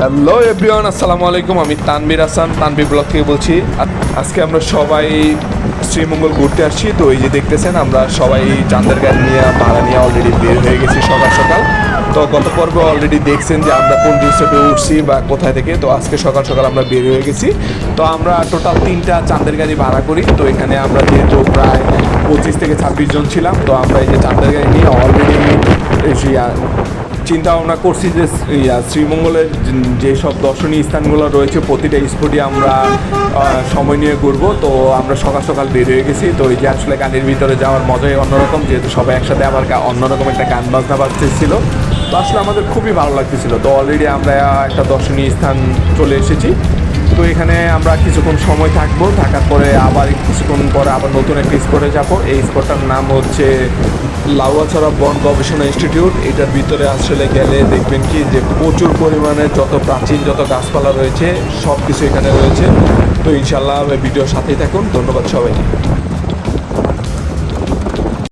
Hello everyone আসসালামু আলাইকুম। আমি তানবির হাসান তানবির ব্লগ থেকে বলছি আজকে আমরা সবাই শ্রীমঙ্গল ঘুরতে আসছি। তো এই যে দেখতেছেন, আমরা সবাই চাঁদের গাড়ি নিয়ে, ভাড়া নিয়ে অলরেডি বের হয়ে গেছি সকাল সকাল। তো গত পর্বে অলরেডি দেখছেন যে আমরা কোন রিসোর্টে উঠছি বা কোথায় থেকে। তো আজকে সকাল সকাল আমরা বের হয়ে গেছি। তো আমরা টোটাল তিনটা চাঁদের গাড়ি ভাড়া করি। তো এখানে আমরা যেহেতু প্রায় পঁচিশ থেকে ছাব্বিশ জন ছিলাম, তো আমরা এই যে চাঁদের গাড়ি নিয়ে অলরেডি চিন্তা ভাবনা করছি যে শ্রীমঙ্গলের যেসব দর্শনীয় স্থানগুলো রয়েছে, প্রতিটা স্পটে আমরা সময় নিয়ে ঘুরবো। তো আমরা সকাল সকাল বের হয়ে গেছি। তো এই যে আসলে গানের ভিতরে যাওয়ার মজাই অন্যরকম, যেহেতু সবাই একসাথে আবার অন্যরকম একটা গান বাজনা বাজতেছিল। তো আসলে আমাদের খুবই ভালো লাগতেছিল। তো অলরেডি আমরা একটা দর্শনীয় স্থান চলে এসেছি। তো এখানে আমরা কিছুক্ষণ সময় থাকব। থাকার পরে আবার কিছুক্ষণ পরে আবার নতুন একটা স্পটে যাব। এই স্পটটার নাম হচ্ছে লাউয়াছড়া বন গবেষণা ইনস্টিটিউট। এটার ভিতরে আসলে গেলে দেখবেন কি যে প্রচুর পরিমাণে যত প্রাচীন যত গাছপালা রয়েছে সব কিছু এখানে রয়েছে। তো ইনশাল্লাহ ভিডিওর সাথেই থাকুন। ধন্যবাদ সবাইকে।